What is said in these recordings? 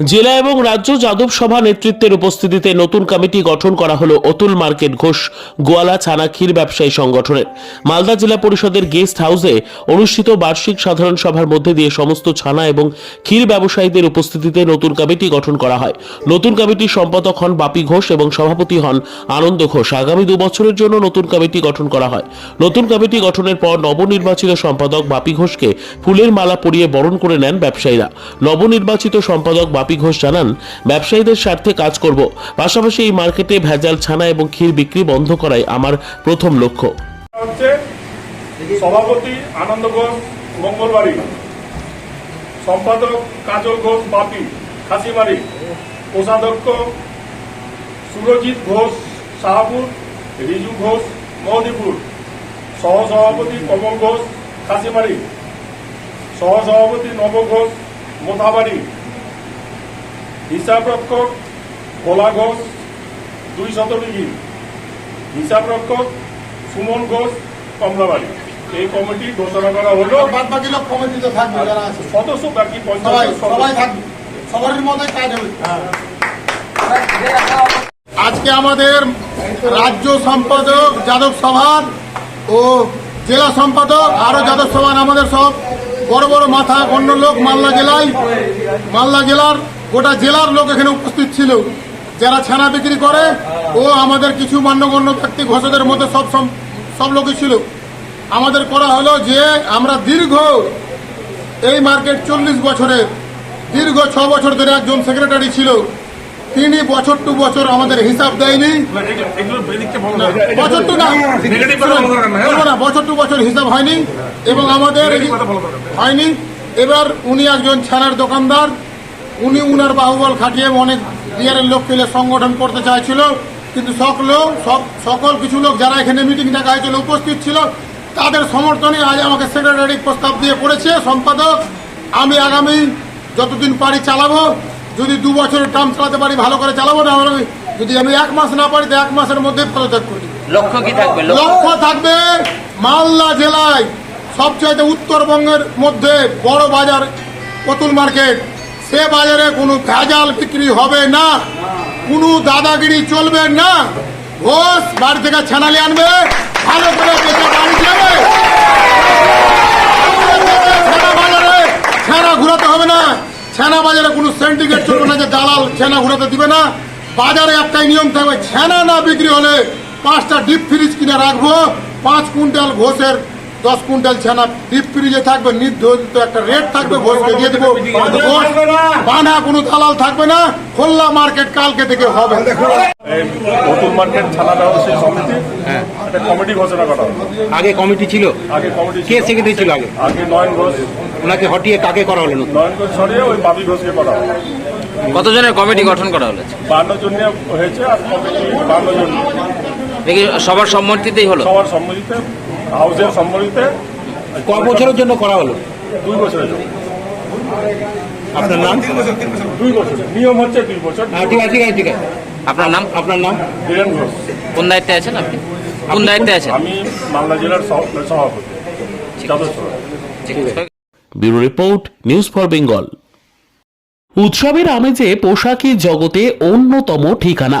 জেলা এবং রাজ্য যাদব সভা নেতৃত্বের উপস্থিতিতে নতুন কমিটি গঠন করা হলো অতুল মার্কেট ঘোষ, গোয়ালা ছানা ক্ষীর ব্যবসায়ী সংগঠনের। মালদা জেলা পরিষদের গেস্ট হাউসে অনুষ্ঠিত বার্ষিক সাধারণ সভার মধ্যে দিয়ে সমস্ত ছানা এবং ক্ষীর ব্যবসায়ীদের উপস্থিতিতে নতুন কমিটি গঠন করা হয়। নতুন কমিটির সম্পাদক হন বাপি ঘোষ এবং সভাপতি হন আনন্দ ঘোষ। আগামী দু বছরের জন্য নতুন কমিটি গঠন করা হয়। নতুন কমিটি গঠনের পর নবনির্বাচিত সম্পাদক বাপি ঘোষকে ফুলের মালা পরিয়ে বরণ করে নেন ব্যবসায়ীরা। নবনির্বাচিত সম্পাদক বাপি ঘোষ জানান, ব্যবসায়ীদের স্বার্থে কাজ করব। পাশাপাশি এই মার্কেটে ভেজাল ছানা এবং ক্ষীর বিক্রি বন্ধ করাই আমার প্রথম লক্ষ্য। হচ্ছে সভাপতি আনন্দ ঘোষ মঙ্গলবাড়ি, সম্পাদক কাজল ঘোষ বাপি খাসিমারি কোষাধ্যক্ষ সুরজিৎ ঘোষ শাহপুর, রিজু ঘোষ মহদিপুর, সহসভাপতি কমল ঘোষ খাসিমারি সহসভাপতি নব ঘোষ মোথাবাড়ি হিসাবরক্ষক ভোলা ঘোষ দুই শতবিঘি হিসাবরক্ষক সুমন ঘোষ কমলাবাড়ি। এই কমিটি ঘোষণা করা হলো। বাদ বাকি লোক কমিটিতে থাকবে যারা আছে। সদস্য বাকি পঞ্চায়েত সবাই থাকবে। সবার মধ্যে কাজ হবে। আজকে আমাদের রাজ্য সম্পাদক যাদব সভার ও জেলা সম্পাদক আরও যাদব সভার আমাদের সব বড় বড় মাথা গণ্য লোক মালদা জেলায় মালদা জেলার গোটা জেলার লোক এখানে উপস্থিত ছিল। যারা ছানা বিক্রি করে ও আমাদের কিছু মান্যগণ্য ব্যক্তি ঘোষদের মধ্যে সব সব- লোকই ছিল। আমাদের করা হলো যে আমরা দীর্ঘ এই মার্কেট চল্লিশ বছরের দীর্ঘ ছ বছর ধরে একজন সেক্রেটারি ছিল। তিনি বছর টু বছর আমাদের হিসাব দেয়নি। বছর টু না বছর টু বছর হিসাব হয়নি এবং আমাদের হয়নি। এবার উনি একজন ছানার দোকানদার। উনি উনার বাহুবল খাটিয়ে অনেক বিয়ারের লোক পেলে সংগঠন করতে চাইছিল কিন্তু সকল সব সকল কিছু লোক যারা এখানে মিটিং ডাকা হয়েছিল উপস্থিত ছিল তাদের সমর্থনে আজ আমাকে সেক্রেটারি প্রস্তাব দিয়ে পড়েছে। সম্পাদক আমি আগামী যতদিন পারি চালাবো যদি দু বছরের টার্ম চালাতে পারি ভালো করে চালাবো না হলে যদি আমি এক মাস না পারি তো এক মাসের মধ্যে পদত্যাগ করি লক্ষ্য কি থাকবে? লক্ষ্য লক্ষ্য থাকবে মালদা জেলায় সবচাইতে উত্তরবঙ্গের মধ্যে বড় বাজার পতুল মার্কেট। সে বাজারে কোনো ভেজাল বিক্রি হবে না, কোনো দাদাগিরি চলবে না। ঘোষ বাড়ি থেকে ছানালি আনবে, ভালো করে বেঁচে বাড়ি যাবে। বাজারে ছানা হবে না। ছানা বাজারে কোনো চলবে না যে দালাল ছানা না। বাজারে নিয়ম থাকবে, ছানা না বিক্রি হলে পাঁচটা ডিপ ফ্রিজ কিনে রাখব, পাঁচ কুইন্টাল ঘোষের দশ কুইন্টাল ছানা ডিপ ফ্রিজে থাকবে নির্ধারিত একটা রেট থাকবে দিয়ে দেবো। বানা কোনো দালাল থাকবে না খোল্লা মার্কেট কালকে থেকে হবে। নতুন মার্কেট ছানা ব্যবসায়ী সমিতি। একটা কমিটি ঘোষণা করা আগে কমিটি ছিল? আগে কমিটি কে সেক্রেটারি ছিল আগে? আগে নয়ন ঘোষ। ওনাকে হটিয়ে কাকে করা হলো নতুন? নয়ন ঘোষ সরিয়ে ওই বাবি ঘোষকে করা হলো। কতজনের কমিটি গঠন করা হলো? বান্ন জন হয়েছে আর কমিটি বান্ন জন। সবার সম্মতিতেই হলো। সবার সম্মতিতে হাউসের সম্মতিতে ক বছরের জন্য করা হলো? দুই বছরের জন্য। আপনার নাম? দুই বছর। নিয়ম হচ্ছে দুই বছর। হ্যাঁ ঠিক আছে ঠিক আছে ঠিক আছে। আপনার নাম? আপনার নাম? বীরেন ঘোষ। কোন দায়িত্বে আছেন আপনি? কোন দায়িত্বে আছেন? আমি মালদা জেলার সভাপতি bureau report news for Bengal. উৎসবের আমেজে পোশাকি জগতে অন্যতম ঠিকানা।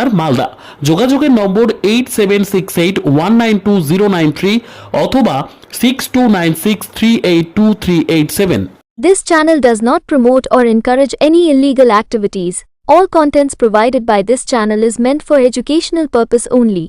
বাজার মালদা যোগাযোগের number eight seven six eight one nine two zero nine three অথবা six two nine six three eight two three eight seven This channel does not promote or encourage any illegal activities. All contents provided by this channel is meant for educational purpose only.